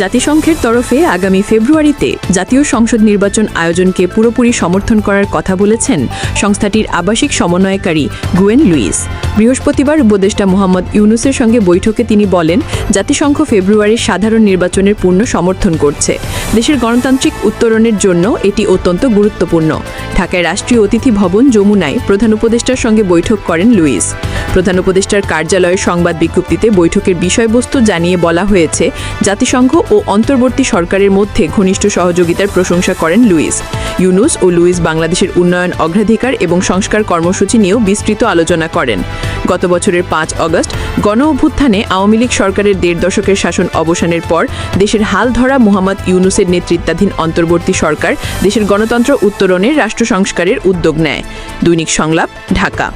জাতিসংঘের তরফে আগামী ফেব্রুয়ারিতে জাতীয় সংসদ নির্বাচন আয়োজনকে পুরোপুরি সমর্থন করার কথা বলেছেন সংস্থাটির আবাসিক সমন্বয়কারী গুয়েন লুইস। বৃহস্পতিবার উপদেষ্টা মোহাম্মদ ইউনুসের সঙ্গে বৈঠকে তিনি বলেন, জাতিসংঘ ফেব্রুয়ারির সাধারণ নির্বাচনের পূর্ণ সমর্থন করছে। দেশের গণতান্ত্রিক উত্তরণের জন্য এটি অত্যন্ত গুরুত্বপূর্ণ। ঢাকায় রাষ্ট্রীয় অতিথি ভবন যমুনায় প্রধান উপদেষ্টার সঙ্গে বৈঠক করেন লুইস। প্রধান উপদেষ্টার কার্যালয়ের সংবাদ বিজ্ঞপ্তিতে বৈঠকের বিষয়বস্তু জানিয়ে বলা হয়েছে, জাতিসংঘ ও অন্তর্বর্তী সরকারের মধ্যে ঘনিষ্ঠ সহযোগিতার প্রশংসা করেন লুইস। ইউনুস ও লুইস বাংলাদেশের উন্নয়ন অগ্রাধিকার এবং সংস্কার কর্মসূচি নিয়েও বিস্তৃত আলোচনা করেন। গত বছরের পাঁচ অগস্ট, গণ অভ্যুত্থানে আওয়ামী লীগ সরকারের দেড় দশকের শাসন অবসানের পর দেশের হাল ধরা মোহাম্মদ ইউনুসের নেতৃত্বাধীন অন্তর্বর্তী সরকার দেশের গণতন্ত্র উত্তরণের রাষ্ট্র সংস্কারের উদ্যোগ নেয়। দৈনিক সংলাপ, ঢাকা।